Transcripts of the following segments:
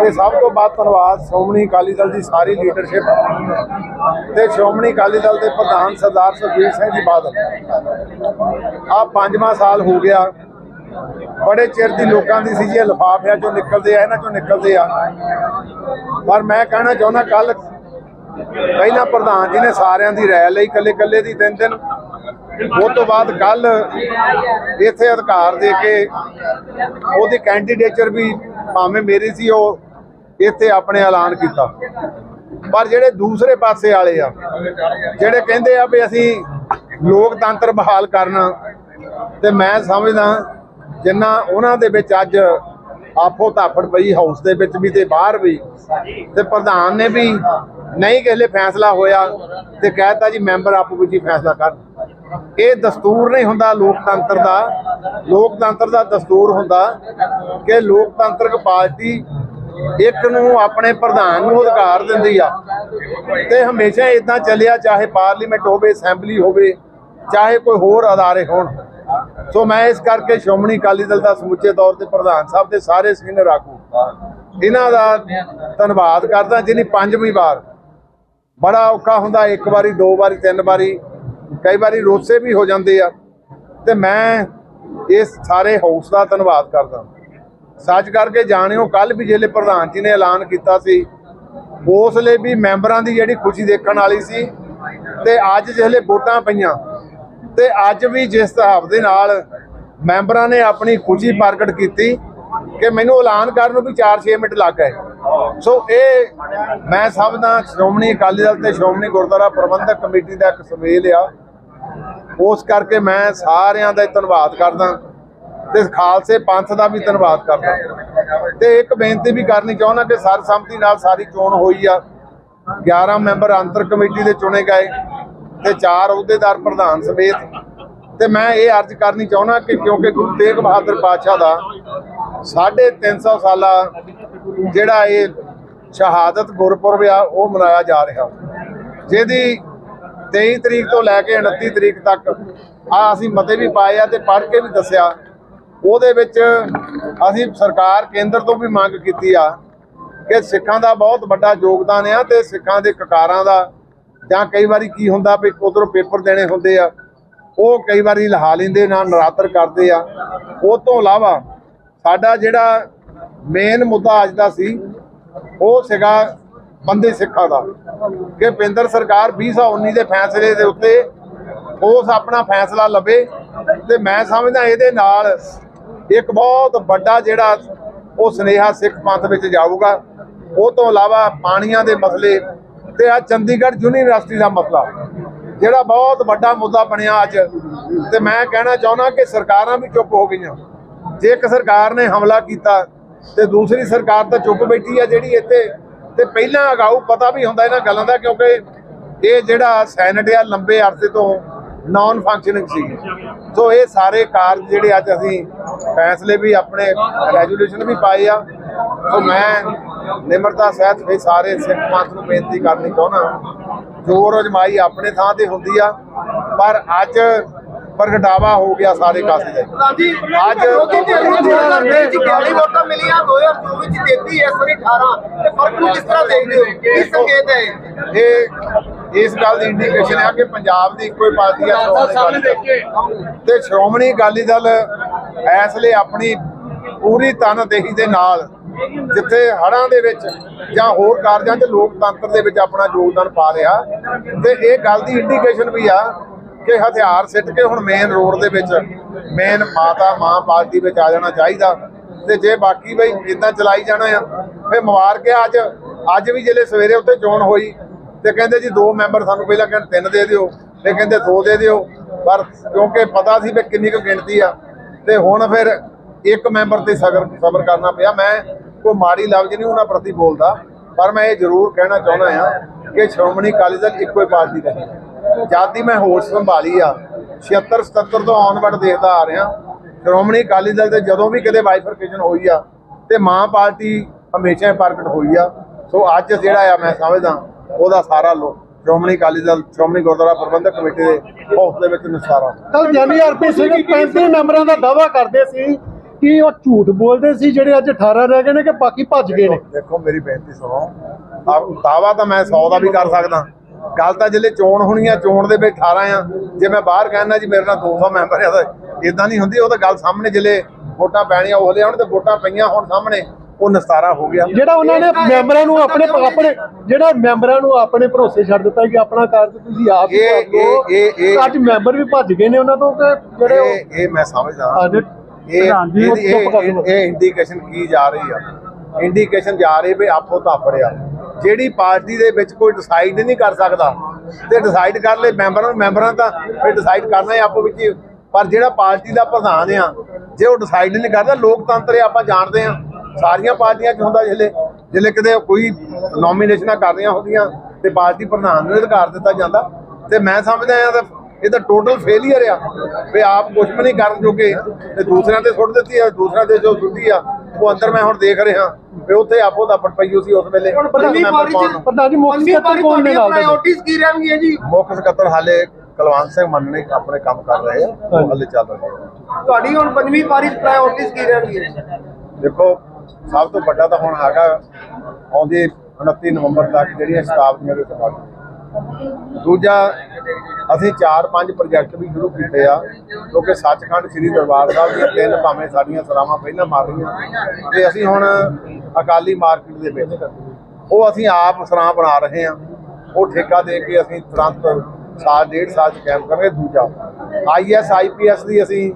ਤੇ ਸਭ ਤੋਂ ਵੱਧ ਧੰਨਵਾਦ ਸ਼੍ਰੋਮਣੀ ਅਕਾਲੀ ਦਲ ਦੀ ਸਾਰੀ ਲੀਡਰਸ਼ਿਪ ਤੇ ਸ਼੍ਰੋਮਣੀ ਅਕਾਲੀ ਦਲ ਦੇ ਪ੍ਰਧਾਨ ਸਰਦਾਰ ਸੁਖਬੀਰ ਸਿੰਘ ਜੀ ਬਾਦਲ। ਆ ਪੰਜਵਾਂ ਸਾਲ ਹੋ ਗਿਆ। ਬੜੇ ਚਿਰ ਦੀ ਲੋਕਾਂ ਦੀ ਸੀ ਜੀ, ਇਹ ਲਿਫਾਫਿਆਂ ਚੋਂ ਨਿਕਲਦੇ ਆ, ਇਹਨਾਂ ਚੋਂ ਨਿਕਲਦੇ ਆ। ਪਰ ਮੈਂ ਕਹਿਣਾ ਚਾਹੁੰਦਾ ਕੱਲ ਪਹਿਲਾਂ ਪ੍ਰਧਾਨ ਜੀ ਨੇ ਸਾਰਿਆਂ ਦੀ ਰਾਇ ਲਈ ਕੱਲੇ ਕੱਲੇ ਦੀ ਤਿੰਨ ਦਿਨ। ਉਹ ਤੋਂ ਬਾਅਦ ਕੱਲ ਇੱਥੇ ਅਧਿਕਾਰ ਦੇ ਕੇ ਉਹਦੀ ਕੈਂਡੀਡੇਚਰ ਵੀ ਭਾਵੇਂ ਮੇਰੀ ਸੀ, ਉਹ ਇੱਥੇ ਆਪਣੇ ਐਲਾਨ ਕੀਤਾ। ਪਰ ਜਿਹੜੇ ਦੂਸਰੇ ਪਾਸੇ ਵਾਲੇ ਆ, ਜਿਹੜੇ ਕਹਿੰਦੇ ਆ ਵੀ ਅਸੀਂ ਲੋਕਤੰਤਰ ਬਹਾਲ ਕਰਨਾ, ਤੇ ਮੈਂ ਸਮਝਦਾ ਜਿੰਨਾ ਉਹਨਾਂ ਦੇ ਵਿੱਚ ਅੱਜ ਆਪੋ ਧਾਫੜ ਪਈ ਹਾਊਸ ਦੇ ਵਿੱਚ ਵੀ ਤੇ ਬਾਹਰ ਵੀ, ਤੇ ਪ੍ਰਧਾਨ ਨੇ ਵੀ ਨਹੀਂ ਕਿਸੇ ਫੈਸਲਾ ਹੋਇਆ ਤੇ ਕਹਿਤਾ ਜੀ ਮੈਂਬਰ ਆਪੋ ਵਿੱਚ ਹੀ ਫੈਸਲਾ ਕਰਨ ਇਹ ਦਸਤੂਰ ਨਹੀਂ ਹੁੰਦਾ ਲੋਕਤੰਤਰ ਦਾ। ਲੋਕਤੰਤਰ ਦਾ ਦਸਤੂਰ ਹੁੰਦਾ ਕਿ ਲੋਕਤੰਤਰਕ ਪਾਰਟੀ ਇੱਕ ਨੂੰ ਆਪਣੇ ਪ੍ਰਧਾਨ ਨੂੰ ਅਧਿਕਾਰ ਦਿੰਦੀ ਆ। ਤੇ ਹਮੇਸ਼ਾ ਇਦਾਂ ਚੱਲਿਆ, ਚਾਹੇ ਪਾਰਲੀਮੈਂਟ ਹੋਵੇ, ਅਸੈਂਬਲੀ ਹੋਵੇ, ਚਾਹੇ ਕੋਈ ਹੋਰ ਅਦਾਰੇ ਹੋਣ। ਸੋ ਮੈਂ ਇਸ ਕਰਕੇ ਸ਼੍ਰੋਮਣੀ ਅਕਾਲੀ ਦਲ ਦਾ ਸਮੁੱਚੇ ਤੌਰ ਤੇ ਪ੍ਰਧਾਨ ਸਾਹਿਬ ਦੇ ਸਾਰੇ ਸੀਨੀਅਰ ਆਗੂ, ਇਹਨਾਂ ਦਾ ਧੰਨਵਾਦ ਕਰਦਾ ਜਿਹਨੀ ਪੰਜਵੀਂ ਵਾਰ ਬੜਾ ਔਖਾ ਹੁੰਦਾ, ਇੱਕ ਵਾਰੀ, ਦੋ ਵਾਰੀ, ਤਿੰਨ ਵਾਰੀ, ਕਈ ਵਾਰੀ ਰੋਸੇ ਵੀ ਹੋ ਜਾਂਦੇ ਆ। ਤੇ ਮੈਂ ਇਸ ਸਾਰੇ ਹਾਊਸ ਦਾ ਧੰਨਵਾਦ ਕਰਦਾ ਸੱਚ ਕਰਕੇ ਜਾਣਿਓ ਕੱਲ ਵੀ ਜਿਹੜੇ ਪ੍ਰਧਾਨ ਜੀ ਨੇ ਐਲਾਨ ਕੀਤਾ ਸੀ, ਉਸ ਲਈ ਵੀ ਮੈਂਬਰਾਂ ਦੀ ਜਿਹੜੀ ਖੁਸ਼ੀ ਦੇਖਣ ਵਾਲੀ ਸੀ, ਤੇ ਅੱਜ ਜਿਹੜੇ ਵੋਟਾਂ ਪਈਆਂ, ਤੇ ਅੱਜ ਵੀ ਜਿਸ ਹਿਸਾਬ ਦੇ ਨਾਲ ਮੈਂਬਰਾਂ ਨੇ ਆਪਣੀ ਖੁਸ਼ੀ ਪ੍ਰਗਟ ਕੀਤੀ, ਕਿ ਮੈਨੂੰ ਐਲਾਨ ਕਰਨ ਨੂੰ ਵੀ 4-6 ਮਿੰਟ ਲੱਗ ਗਏ। ਸੋ ਇਹ ਮੈਂ ਸਮਝਦਾ ਸ਼੍ਰੋਮਣੀ ਅਕਾਲੀ ਦਲ ਤੇ ਸ਼੍ਰੋਮਣੀ ਗੁਰਦੁਆਰਾ ਪ੍ਰਬੰਧਕ ਕਮੇਟੀ ਦਾ ਇੱਕ ਸੁਮੇਲ ਆ। ਉਸ ਕਰਕੇ ਮੈਂ ਸਾਰਿਆਂ ਦਾ ਧੰਨਵਾਦ ਕਰਦਾ ਤੇ ਖਾਲਸੇ ਪੰਥ ਦਾ ਵੀ ਧੰਨਵਾਦ ਕਰਦਾ। ਤੇ ਇੱਕ ਬੇਨਤੀ ਵੀ ਕਰਨੀ ਚਾਹੁੰਦਾ ਕਿ ਸਰਸੰਮਤੀ ਨਾਲ ਸਾਰੀ ਚੋਣ ਹੋਈ ਆ। 11 ਮੈਂਬਰ ਅੰਤਰ ਕਮੇਟੀ ਦੇ ਚੁਣੇ ਗਏ ਤੇ ਚਾਰ ਅਹੁਦੇਦਾਰ ਪ੍ਰਧਾਨ ਸਮੇਤ। ਤੇ ਮੈਂ ਇਹ ਅਰਜ਼ ਕਰਨੀ ਚਾਹੁੰਦਾ ਕਿ ਕਿਉਂਕਿ ਗੁਰੂ ਤੇਗ ਬਹਾਦਰ ਪਾਤਸ਼ਾਹ ਦਾ 350 ਸਾਲਾ ਜਿਹੜਾ ਇਹ ਸ਼ਹਾਦਤ ਗੁਰਪੁਰਬ ਆ, ਉਹ ਮਨਾਇਆ ਜਾ ਰਿਹਾ। ਜਿਹਦੀ 23 ਤਰੀਕ ਤੋਂ ਲੈ ਕੇ 29 ਤਰੀਕ ਤੱਕ ਆ ਅਸੀਂ ਮਤੇ ਵੀ ਪਾਏ ਆ ਤੇ ਪੜ੍ਹ ਕੇ ਵੀ ਦੱਸਿਆ। ਉਹਦੇ ਵਿੱਚ ਅਸੀਂ ਸਰਕਾਰ ਕੇਂਦਰ ਤੋਂ ਵੀ ਮੰਗ ਕੀਤੀ ਆ ਕਿ ਸਿੱਖਾਂ ਦਾ ਬਹੁਤ ਵੱਡਾ ਯੋਗਦਾਨ ਆ ਤੇ ਸਿੱਖਾਂ ਦੇ ਕਕਾਰਾਂ ਦਾ ਜਾਂ ਕਈ ਵਾਰੀ ਕੀ ਹੁੰਦਾ ਵੀ ਉਧਰੋਂ ਪੇਪਰ ਦੇਣੇ ਹੁੰਦੇ ਆ, ਉਹ ਕਈ ਵਾਰੀ ਲਹਾ ਲੈਂਦੇ ਨਾਲ ਨਰਾਤਰ ਕਰਦੇ ਆ। ਉਹ ਤੋਂ ਇਲਾਵਾ ਸਾਡਾ ਜਿਹੜਾ ਮੇਨ ਮੁੱਦਾ ਅੱਜ ਦਾ ਸੀ, ਉਹ ਸੀਗਾ ਬੰਦੇ ਸਿੱਖਾਂ ਦਾ। ਕਿ ਕੇਂਦਰ ਸਰਕਾਰ 2019 ਦੇ ਫੈਸਲੇ ਦੇ ਉੱਤੇ ਉਸ ਆਪਣਾ ਫੈਸਲਾ ਲਵੇ ਤੇ ਮੈਂ ਸਮਝਦਾ ਇਹਦੇ ਨਾਲ ਇੱਕ ਬਹੁਤ ਵੱਡਾ ਜਿਹੜਾ ਉਹ ਸਨੇਹਾ ਸਿੱਖ ਪੰਥ ਵਿੱਚ ਜਾਊਗਾ। ਉਹ ਤੋਂ ਇਲਾਵਾ ਪਾਣੀਆਂ ਦੇ ਮਸਲੇ ਤੇ ਆ ਚੰਡੀਗੜ੍ਹ ਯੂਨੀਵਰਸਿਟੀ ਦਾ ਮਸਲਾ, ਜਿਹੜਾ ਬਹੁਤ ਵੱਡਾ ਮੁੱਦਾ ਬਣਿਆ ਅੱਜ। ਤੇ ਮੈਂ ਕਹਿਣਾ ਚਾਹੁੰਦਾ ਕਿ ਸਰਕਾਰਾਂ ਵੀ ਚੁੱਪ ਹੋ ਗਈਆਂ। ਜੇ ਇੱਕ ਸਰਕਾਰ ਨੇ ਹਮਲਾ ਕੀਤਾ ਤੇ ਦੂਸਰੀ ਸਰਕਾਰ ਤਾਂ ਚੁੱਪ ਬੈਠੀ ਆ ਜਿਹੜੀ ਇੱਥੇ। ਤੇ ਪਹਿਲਾਂ ਅਗਾਊ ਪਤਾ ਵੀ ਹੁੰਦਾ ਇਹਨਾਂ ਗੱਲਾਂ ਦਾ, ਕਿਉਂਕਿ ਇਹ ਜਿਹੜਾ ਸੈਨੇਟ ਆ, ਲੰਬੇ ਅਰਸੇ ਤੋਂ ਨਾਨ ਫੰਕਸ਼ਨਿੰਗ ਸੀ ਸੋ ਇਹ ਸਾਰੇ ਕਾਰਜ ਜਿਹੜੇ ਅੱਜ ਅਸੀਂ ਫੈਸਲੇ ਵੀ ਆਪਣੇ ਰੈਜੂਲੇਸ਼ਨ ਵੀ ਪਾਏ ਆ। ਸੋ ਮੈਂ ਨਿਮਰਤਾ ਸਹਿਤ ਵੀ ਸਾਰੇ ਸਿੱਖ ਪੰਥ ਨੂੰ ਬੇਨਤੀ ਕਰਨੀ ਚਾਹੁੰਦਾ। ਜੋ ਰੋਜ਼ਮਾਈ ਆਪਣੇ ਥਾਂ ਤੇ ਹੁੰਦੀ ਆ, ਪਰ ਅੱਜ ਪ੍ਰਗਟਾਵਾ ਹੋ ਗਿਆ ਸਾਰੇ ਕਾਸੇ ਦਾ ਜੀ ਅੱਜ- ਮੋਦੀ ਜੀ ਨੂੰ 2023 ਚ 42 ਵੋਟਾਂ ਮਿਲੀਆਂ 2024 ਚ 33 ਇਸ ਵਾਰੀ 18 ਤੇ ਫ਼ਰਕ ਨੂੰ ਕਿਸ ਤਰ੍ਹਾਂ ਦੇਖਦੇ ਹੋ? ਕੀ ਸੰਕੇਤ ਹੈ ਇਹ? ਇਹ ਇਸ ਗੱਲ ਦੀ ਇੰਡੀਕੇਸ਼ਨ ਹੈ ਕਿ ਪੰਜਾਬ ਦੀ ਇੱਕੋ ਹੀ ਪਾਰਟੀ ਦਲ। ਤੇ ਸ਼੍ਰੋਮਣੀ ਅਕਾਲੀ ਦਲ ਇਸ ਲਈ ਆਪਣੀ ਪੂਰੀ ਤਨਦੇਹੀ ਦੇ ਨਾਲ ਜਿੱਥੇ ਹੜ੍ਹਾਂ ਦੇ ਵਿੱਚ ਜਾਂ ਹੋਰ ਕਾਰਜਾਂ 'ਚ ਲੋਕਤੰਤਰ ਦੇ ਵਿੱਚ ਆਪਣਾ ਯੋਗਦਾਨ ਪਾ ਰਿਹਾ। ਤੇ ਇਹ ਗੱਲ ਦੀ ਇੰਡੀਕੇਸ਼ਨ ਵੀ ਆ ਕਿ ਹਥਿਆਰ ਸਿੱਟ ਕੇ ਹੁਣ ਮੇਨ ਰੋਡ ਦੇ ਵਿੱਚ ਮੇਨ ਮਾਤਾ, ਮਾਂ ਪਾਰਟੀ ਵਿੱਚ ਆ ਜਾਣਾ ਚਾਹੀਦਾ। ਤੇ ਜੇ ਬਾਕੀ ਬਈ ਇਦਾਂ ਚਲਾਈ ਜਾਣਾ ਆ ਫੇ ਮੁਬਾਰਕ ਹੈ ਅੱਜ ਅੱਜ ਵੀ ਜਿਹੜੇ ਸਵੇਰੇ ਉੱਤੇ ਚੋਣ ਹੋਈ, ਤੇ ਕਹਿੰਦੇ ਜੀ ਦੋ ਮੈਂਬਰ ਸਾਨੂੰ ਪਹਿਲਾਂ ਕਹਿੰਦੇ ਤਿੰਨ ਦੇ ਦਿਓ ਤੇ ਕਹਿੰਦੇ ਦੋ ਦੇ ਦਿਓ। ਪਰ ਕਿਉਂਕਿ ਪਤਾ ਸੀ ਵੀ ਕਿੰਨੀ ਕੁ ਗਿਣਤੀ ਆ, ਤੇ ਹੁਣ ਫਿਰ ਇੱਕ ਮੈਂਬਰ ਤੇ ਸਬਰ ਸਬਰ ਕਰਨਾ ਪਿਆ। ਮੈਂ ਕੋਈ ਮਾੜੀ ਲਫ਼ਜ਼ ਨਹੀਂ ਉਹਨਾਂ ਪ੍ਰਤੀ ਬੋਲਦਾ, ਪਰ ਮੈਂ ਇਹ ਜ਼ਰੂਰ ਕਹਿਣਾ ਚਾਹੁੰਦਾ ਆ ਕਿ ਸ਼੍ਰੋਮਣੀ ਅਕਾਲੀ ਦਲ ਇੱਕੋ ਹੀ ਪਾਰਟੀ ਰਹੀ। ਜਦ ਦੀ ਮੈਂ ਹੋਸ਼ ਸੰਭਾਲੀ ਆ 76 77 ਤੋਂ ਆਨਵਰਡ ਦੇਖਦਾ ਆ ਰਿਹਾ ਸ਼੍ਰੋਮਣੀ ਅਕਾਲੀ ਦਲ ਦੇ ਜਦੋਂ ਵੀ ਕਦੇ ਬਾਈਫਰਕੇਸ਼ਨ ਹੋਈ ਆ ਤੇ ਮਾਂ ਪਾਰਟੀ ਹਮੇਸ਼ਾ ਪ੍ਰਗਟ ਹੋਈ ਆ। ਸੋ ਅੱਜ ਜਿਹੜਾ ਆ ਮੈਂ ਸਮਝਦਾ ਉਹਦਾ ਸਾਰਾ ਲੋ ਸ਼੍ਰੋਮਣੀ ਅਕਾਲੀ ਦਲ ਸ਼੍ਰੋਮਣੀ ਗੁਰਦੁਆਰਾ ਪ੍ਰਬੰਧਕ ਕਮੇਟੀ ਦੇ ਹਾਊਸ ਦੇ ਵਿੱਚ ਨਿਸਾਰਾ ਕੱਲ ਜਾਨੀ ਆਰਪੀ ਸਿੰਘ 35 ਮੈਂਬਰਾਂ ਦਾ ਦਾਵਾ ਕਰਦੇ ਸੀ ਕੀ ਉਹ ਝੂਠ ਬੋਲਦੇ ਸੀ ਜਿਹੜੇ ਅੱਜ 18 ਰਹਿ ਗਏ ਨੇ ਕਿ ਬਾਕੀ ਭੱਜ ਗਏ ਨੇ। ਦੇਖੋ ਮੇਰੀ ਬੇਨਤੀ ਸੁਣੋ ਆ ਦਾਵਾ ਤਾਂ ਮੈਂ 100 ਦਾ ਵੀ ਕਰ ਸਕਦਾ। ਗੱਲ ਤਾਂ ਜਿੱਲੇ ਚੋਣ ਹੋਣੀ ਆ ਚੋਣ ਦੇ ਵਿੱਚ 18 ਆ। ਜੇ ਮੈਂ ਬਾਹਰ ਕਹਿਣਾ ਜੀ ਮੇਰੇ ਨਾਲ 200 ਮੈਂਬਰ ਆ ਤਾਂ ਇਦਾਂ ਨਹੀਂ ਹੁੰਦੀ ਉਹ ਤਾਂ ਗੱਲ ਸਾਹਮਣੇ ਜਿੱਲੇ ਵੋਟਾਂ ਪੈਣੀਆਂ ਉਹ ਲਿਆਉਣ ਤੇ ਵੋਟਾਂ ਪਈਆਂ ਹੁਣ ਸਾਹਮਣੇ ਉਹ ਨਿਸਤਾਰਾ ਹੋ ਗਿਆ। ਜਿਹੜਾ ਉਹਨਾਂ ਨੇ ਮੈਂਬਰਾਂ ਨੂੰ ਆਪਣੇ ਆਪਣੇ ਜਿਹੜਾ ਮੈਂਬਰਾਂ ਨੂੰ ਆਪਣੇ ਭਰੋਸੇ ਛੱਡ ਦਿੱਤਾ ਕਿ ਆਪਣਾ ਕਾਰਜ ਤੁਸੀਂ ਆਪ ਹੀ ਇਹ- ਕਰ ਲਓ ਇਹ- ਇਹ- ਅੱਜ ਮੈਂਬਰ ਵੀ ਭੱਜ ਗਏ ਨੇ ਉਹਨਾਂ ਤੋਂ ਕਿ ਜਿਹੜੇ ਇਹ ਇਹ ਮੈਂ ਸਮਝਦਾ। ਇਹ ਇਹ ਇੰਡੀਕੇਸ਼ਨ ਕੀ ਜਾ ਰਹੀ ਆ? ਇੰਡੀਕੇਸ਼ਨ ਜਾ ਰਹੀ ਵੀ ਆਪੋ ਧਾਪੜਿਆ ਜਿਹੜੀ ਪਾਰਟੀ ਦੇ ਵਿੱਚ ਕੋਈ ਡਿਸਾਈਡ ਨਹੀਂ ਕਰ ਸਕਦਾ ਤੇ ਡਿਸਾਈਡ ਕਰ ਲੈ ਮੈਂਬਰਾਂ ਨੂੰ, ਮੈਂਬਰਾਂ ਤਾਂ ਫਿਰ ਡਿਸਾਈਡ ਕਰਨਾ ਹੈ ਆਪੋ ਵਿੱਚ ਪਰ ਜਿਹੜਾ ਪਾਰਟੀ ਦਾ ਪ੍ਰਧਾਨ ਆ, ਜੇ ਉਹ ਡਿਸਾਈਡ ਨਹੀਂ ਕਰਦਾ, ਲੋਕਤੰਤਰ ਆਪਾਂ ਜਾਣਦੇ ਆ। ਸਾਰੀਆਂ ਪਾਰਟੀਆਂ 'ਚ ਹੁੰਦਾ ਜਿਲੇ ਜਿਲੇ ਕਿਤੇ ਕੋਈ ਨੋਮੀਨੇਸ਼ਨਾਂ ਕਰਨੀਆਂ ਹੁੰਦੀਆਂ ਤੇ ਪਾਰਟੀ ਪ੍ਰਧਾਨ ਨੂੰ ਅਧਿਕਾਰ ਦਿੱਤਾ ਜਾਂਦਾ। ਤੇ ਮੈਂ ਸਮਝਦਾ ਆ ਇਹ ਤਾਂ ਟੋਟਲ ਫੇਲੀਅਰ ਆ। ਵੀ ਆਪ ਕੁਝ ਵੀ ਨਹੀਂ ਕਰਨ ਜੋਗੇ ਤੇ ਦੂਸਰਿਆਂ ਤੇ ਸੁੱਟ ਦਿੱਤੀ ਆ, ਦੂਸਰਿਆਂ ਤੇ ਜੋ ਸੁੱਟੀ ਆ ਉਹ ਅੰਦਰ ਮੈਂ ਹੁਣ ਦੇਖ ਰਿਹਾ ਵੀ ਉੱਥੇ ਆਪੋ ਦਾ ਪਈ ਹੋਈ ਸੀ ਉਸ ਵੇਲੇ। ਪ੍ਰਧਾਨ ਜੀ ਮੁੱਖ ਸਕੱਤਰ ਪਾਰੀ ਕੌਣ ਨੇ ਤੁਹਾਡੀਆਂ ਨਾਲ ਦੇ? ਪ੍ਰਾਇੋਰਟੀਜ਼ ਕੀ ਰਹਿਣਗੀਆਂ ਜੀ? ਮੁੱਖ ਸਕੱਤਰ ਹਾਲੇ ਕੁਲਵੰਤ ਸਿੰਘ ਮੰਨ ਨੇ ਆਪਣੇ ਕੰਮ ਕਰ ਰਹੇ ਆ ਉਹ ਹਾਲੇ ਚੱਲ ਰਹੇ ਆ। ਤੁਹਾਡੀ ਹੁਣ ਪੰਜਵੀਂ ਪਾਰੀ ਚ ਪ੍ਰਾਇੋਰਟੀਜ਼ ਕੀ ਰਹਿਣਗੀਆਂ ਦੇਖੋ ਸਭ ਤੋਂ ਵੱਡਾ ਤਾਂ ਹੁਣ ਹੈਗਾ ਆਉਂਦੇ 29 ਨਵੰਬਰ ਤੱਕ ਜਿਹੜੀਆਂ ਸ਼ਤਾਬਦੀਆਂ ਦੇ ਸਮਾਗਮ ਦੂਜਾ, ਅਸੀਂ 4-5 ਪ੍ਰੋਜੈਕਟ ਵੀ ਸ਼ੁਰੂ ਕੀਤੇ ਆ ਕਿਉਂਕਿ ਸੱਚਖੰਡ ਸ੍ਰੀ ਦਰਬਾਰ ਸਾਹਿਬ ਦੀਆਂ ਤਿੰਨ ਭਾਵੇਂ ਸਾਡੀਆਂ ਸਰਾਵਾਂ ਪਹਿਲਾਂ ਮਾਰ ਰਹੀਆਂ। ਤੇ ਅਸੀਂ ਹੁਣ ਅਕਾਲੀ ਮਾਰਕੀਟ ਦੇ ਵਿੱਚ, ਉਹ ਅਸੀਂ ਆਪ ਸਰਾਂ ਬਣਾ ਰਹੇ ਹਾਂ। ਉਹ ਠੇਕਾ ਦੇ ਕੇ ਅਸੀਂ ਤੁਰੰਤ ਸਾਲ, ਡੇਢ ਸਾਲ ਚ ਕੈਂਪ ਕਰਾਂਗੇ ਦੂਜਾ। ਆਈਐਸ ਆਈਪੀਐਸ ਦੀ ਅਸੀਂ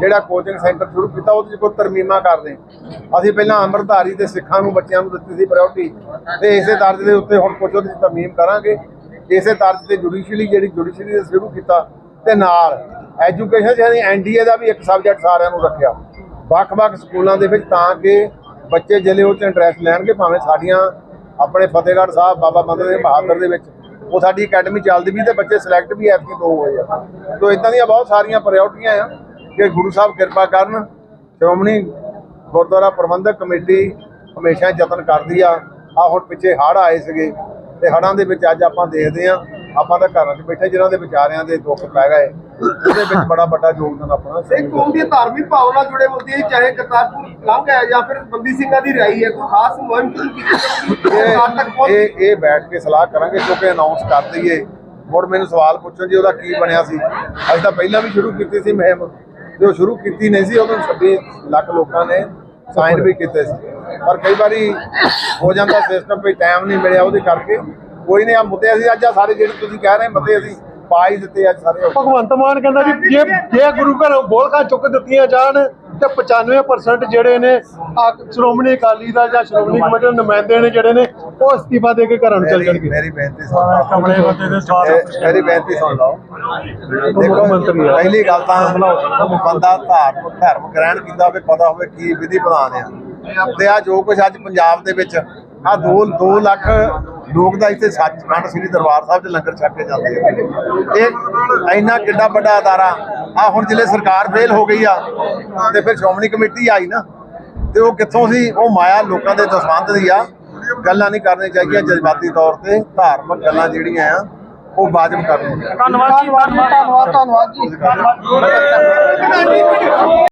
ਜਿਹੜਾ ਕੋਚਿੰਗ ਸੈਂਟਰ ਸ਼ੁਰੂ ਕੀਤਾ, ਉਹਦੇ 'ਚ ਕੋਈ ਤਰਮੀਮਾ ਕਰਦੇ ਅਸੀਂ ਪਹਿਲਾਂ ਅੰਮ੍ਰਿਤਧਾਰੀ ਤੇ ਸਿੱਖਾਂ ਨੂੰ ਬੱਚਿਆਂ ਨੂੰ ਦਿੱਤੀ ਸੀ ਪ੍ਰਾਇੋਰਟੀ ਤੇ ਇਸੇ ਤਰਜ਼ ਦੇ ਉੱਤੇ ਹੁਣ ਕੁਝ ਉਹਦੀ ਤਰਮੀਮ ਕਰਾਂਗੇ। ਇਸੇ ਤਰਜ਼ ਤੇ ਜੁਡੀਸ਼ੀਅਲੀ ਜਿਹੜੀ ਜੁਡੀਸ਼ੀਅਲੀ ਦਾ ਸ਼ੁਰੂ ਕੀਤਾ ਤੇ ਨਾਲ ਐਜੂਕੇਸ਼ਨ ਜਿਹੜੀ ਐਨਡੀਏ ਦਾ ਵੀ ਇੱਕ ਸਬਜੈਕਟ ਸਾਰਿਆਂ ਨੂੰ ਰੱਖਿਆ। ਵੱਖ-ਵੱਖ ਸਕੂਲਾਂ ਦੇ ਵਿੱਚ ਤਾਂ ਕਿ ਬੱਚੇ ਜਿਹੜੇ ਉਹ 'ਚ ਇੰਟਰਸਟ ਲੈਣਗੇ, ਭਾਵੇਂ ਸਾਡੀਆਂ ਆਪਣੇ ਫਤਿਹਗੜ੍ਹ ਸਾਹਿਬ, ਬਾਬਾ ਬੰਦੇ ਦੇ ਬਹਾਦਰ ਦੇ ਵਿੱਚ, ਉਹ ਸਾਡੀ ਅਕੈਡਮੀ ਚੱਲਦੀ ਵੀ ਤੇ ਬੱਚੇ ਸਿਲੈਕਟ ਵੀ ਐਤਕੀ ਦੋ ਹੋਏ ਆ। ਤੋਂ ਇਦਾਂ ਦੀਆਂ ਬਹੁਤ ਸਾਰੀਆਂ ਪ੍ਰਾਇੋਰਟੀਆਂ ਆ ਕਿ ਗੁਰੂ ਸਾਹਿਬ ਕਿਰਪਾ ਕਰਨ, ਸ਼੍ਰੋਮਣੀ ਗੁਰਦੁਆਰਾ ਪ੍ਰਬੰਧਕ ਕਮੇਟੀ ਹਮੇਸ਼ਾ ਯਤਨ ਕਰਦੀ ਆ। ਆ ਹੁਣ ਪਿੱਛੇ ਹੜ੍ਹ ਆਏ ਸੀਗੇ ਤੇ ਹੜ੍ਹਾਂ ਦੇ ਵਿੱਚ ਅੱਜ ਆਪਾਂ ਦੇਖਦੇ ਆ ਆਪਾਂ ਤਾਂ ਘਰਾਂ 'ਚ ਬੈਠੇ ਜਿਨ੍ਹਾਂ ਦੇ ਵਿਚਾਰਿਆਂ ਦੇ ਦੁੱਖ ਪੈ ਗਏ। ਉਹਦੇ ਵਿੱਚ ਬੜਾ ਵੱਡਾ ਯੋਗਦਾਨ ਆਪਣਾ ਇਹ ਕੌਮ ਦੀ ਧਾਰਮਿਕ ਭਾਵਨਾ ਜੁੜੇ ਹੁੰਦੀ ਹੈ ਚਾਹੇ ਕਰਤਾਰਪੁਰ ਲੰਘ ਹੈ ਜਾਂ ਫਿਰ ਬੰਦੀ ਸਿੰਘਾਂ ਦੀ ਰਿਹਾਈ ਹੈ ਕੋਈ ਖਾਸ ਮੁਹਿੰਮ ਕੀਤੀ ਇਹ ਇਹ ਬੈਠ ਕੇ ਸਲਾਹ ਕਰਾਂਗੇ ਕਿਉਂਕਿ ਅਨਾਉਂਸ ਕਰ ਦਈਏ। ਮੁੜ ਮੈਨੂੰ ਸਵਾਲ ਪੁੱਛਣ ਜੀ ਉਹਦਾ ਕੀ ਬਣਿਆ ਸੀ? ਅੱਜ ਤਾਂ ਪਹਿਲਾਂ ਵੀ ਸ਼ੁਰੂ ਕੀਤੀ ਸੀ ਮੁਹਿੰਮ। ਜੋ ਸ਼ੁਰੂ ਕੀਤੀ ਨਹੀਂ ਸੀ ਉਦੋਂ 26 ਲੱਖ ਲੋਕਾਂ ਨੇ ਸਾਈਨ ਵੀ ਕੀਤੇ ਸੀ। ਪਰ ਕਈ ਵਾਰੀ ਹੋ ਜਾਂਦਾ ਸਿਸਟਮ ਵੀ ਟਾਈਮ ਨਹੀਂ ਮਿਲਿਆ ਉਹਦੇ ਕਰਕੇ। ਕੋਈ ਨਹੀਂ ਆ ਮੁੱਦੇ ਅਸੀਂ ਅੱਜ ਆ ਸਾਰੇ ਜਿਹੜੇ ਤੁਸੀਂ ਕਹਿ ਰਹੇ ਮੁੱਦੇ ਅਸੀਂ ਪਾ ਹੀ ਦਿੱਤੇ ਅੱਜ ਸਾਰੇ ਭਗਵੰਤ ਮਾਨ ਕਹਿੰਦਾ ਜੀ, ਜੇ ਜੇ ਗੁਰੂ ਘਰੋਂ ਬੋਲਕਾਂ ਚੁੱਕ ਦਿੱਤੀਆਂ ਜਾਣ, ਤੇ 95% ਜਿਹੜੇ ਨੇ ਸ਼੍ਰੋਮਣੀ ਅਕਾਲੀ ਦਾ ਜਾਂ ਸ਼੍ਰੋਮਣੀ ਕਮੇਟੀ ਦੇ ਨੁਮਾਇੰਦੇ ਨੇ ਜਿਹੜੇ ਨੇ ਉਹ ਅਸਤੀਫਾ ਦੇ ਕੇ ਘਰਾਂ ਨੂੰ ਚੱਲ ਮੇਰੀ ਜਾਣਗੇ। ਮੇਰੀ ਬੇਨਤੀ ਸੁਣ ਲਓ। ਕਮਲੇ ਬੰਦੇ ਦੇ ਇਹ- ਮੇਰੀ ਬੇਨਤੀ ਸੁਣ ਲਓ। ਦੇਖੋ ਮੰਤਰੀ ਆ। ਪਹਿਲੀ ਗੱਲ ਤਾਂ ਬੰਦਾ ਧਾਰਮ ਧਰਮ ਗ੍ਰਹਿਣ ਕੀਤਾ ਹੋਵੇ ਪਤਾ ਹੋਵੇ ਕੀ ਵਿਧੀ ਵਿਧਾਨ ਆ। ਤੇ ਆ ਜੋ ਕੁਝ ਅੱਜ ਪੰਜਾਬ ਦੇ ਵਿੱਚ ਆ 2 2 ਲੱਖ ਲੋਕ ਦਾ ਇੱਥੇ ਸੱਚਖੰਡ ਸ੍ਰੀ ਦਰਬਾਰ ਸਾਹਿਬ 'ਚ ਲੰਗਰ ਛਕ ਕੇ ਜਾਂਦੇ ਆ। ਇਹ ਇੰਨਾ ਕਿੱਡਾ ਵੱਡਾ ਅਦਾਰਾ ਆ ਹੁਣ ਜਿਲੇ ਸਰਕਾਰ ਫੇਲ ਹੋ ਗਈ ਆ ਤੇ ਫਿਰ ਸ਼੍ਰੋਮਣੀ ਕਮੇਟੀ ਆਈ ਨਾ ਤੇ ਉਹ ਕਿੱਥੋਂ ਸੀ? ਉਹ ਮਾਇਆ ਲੋਕਾਂ ਦੇ ਦਸਵੰਧ ਦੀ ਆ। ਗੱਲਾਂ ਨਹੀਂ ਕਰਨੀਆਂ ਚਾਹੀਦੀਆਂ ਜਜ਼ਬਾਤੀ ਤੌਰ ਤੇ ਧਾਰਮਿਕ ਗੱਲਾਂ ਜਿਹੜੀਆਂ ਆ ਉਹ ਵਾਜਬ ਕਰਨੀਆਂ। ਧੰਨਵਾਦ ਜੀ ਧੰਨਵਾਦ ਧੰਨਵਾਦ ਧੰਨਵਾਦ। ਜੀ